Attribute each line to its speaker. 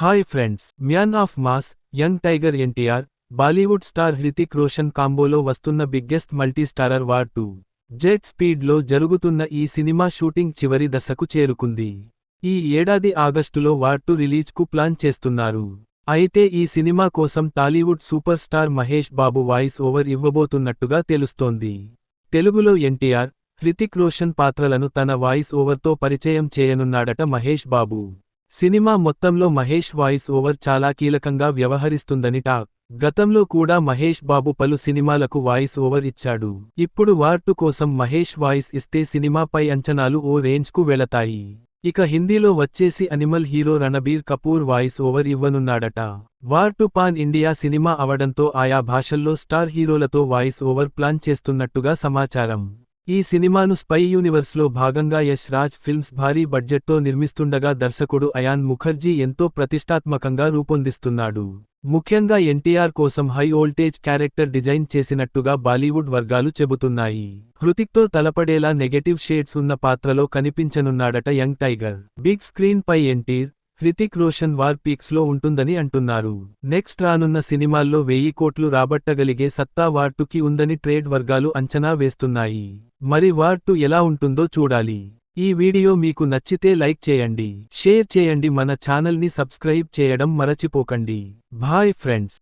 Speaker 1: Hi friends man of mass young tiger NTR Bollywood star Hrithik Roshan కాంబోలో వస్తున్న biggest multi starrer War two jet స్పీడ్లో జరుగుతున్న ఈ cinema shooting చివరి దశకు చేరుకుంది. ఈ ఏడాది ఆగస్టులో వార్ టూ రిలీజ్కు ప్లాన్ చేస్తున్నారు. అయితే ఈ సినిమా కోసం Tollywood super star Mahesh Babu voice over ఇవ్వబోతున్నట్టుగా తెలుస్తోంది. తెలుగులో ఎన్టీఆర్ హృతిక్ రోషన్ పాత్రలను తన వాయిస్ ఓవర్తో పరిచయం చేయనున్నాడట మహేష్ బాబు. సినిమా మొత్తంలో మహేష్ వాయిస్ ఓవర్ చాలా కీలకంగా వ్యవహరిస్తుందని టాక్. గతంలో కూడా మహేష్ బాబు పలు సినిమాలకు వాయిస్ ఓవర్ ఇచ్చాడు. ఇప్పుడు వార్టు కోసం మహేష్ వాయిస్ ఇస్తే సినిమాపై అంచనాలు ఓ రేంజ్కు వెళతాయి. ఇక హిందీలో వచ్చేసి animal hero Ranbir Kapoor voice over ఇవ్వనున్నాడట. War two pan India cinema అవడంతో ఆయా భాషల్లో స్టార్ హీరోలతో వాయిస్ ఓవర్ ప్లాన్ చేస్తున్నట్టుగా సమాచారం. ఈ సినిమాను స్పై యూనివర్స్లో భాగంగా యశ్ రాజ్ ఫిల్మ్స్ భారీ బడ్జెట్తో నిర్మిస్తుండగా దర్శకుడు అయాన్ ముఖర్జీ ఎంతో ప్రతిష్టాత్మకంగా రూపొందిస్తున్నాడు. ముఖ్యంగా ఎన్టీఆర్ కోసం హై వోల్టేజ్ క్యారెక్టర్ డిజైన్ చేసినట్టుగా బాలీవుడ్ వర్గాలు చెబుతున్నాయి. హృతిక్తో తలపడేలా నెగటివ్ షేడ్స్ ఉన్న పాత్రలో కనిపించనున్నాడట యంగ్ టైగర్. బిగ్ స్క్రీన్ పై ఎన్టీర్ హృతిక్ రోషన్ వార్ పీక్స్లో ఉంటుందని అంటున్నారు. నెక్స్ట్ రానున్న సినిమాల్లో వెయ్యి కోట్లు రాబట్టగలిగే సత్తా వార్టుకి ఉందని ట్రేడ్ వర్గాలు అంచనా వేస్తున్నాయి. మరి వార్ టు ఎలా ఉంటుందో చూడాలి. ఈ వీడియో మీకు నచ్చితే లైక్ చేయండి షేర్ చేయండి మన ఛానల్ని సబ్స్క్రైబ్ చేయడం మరచిపోకండి. Bye friends.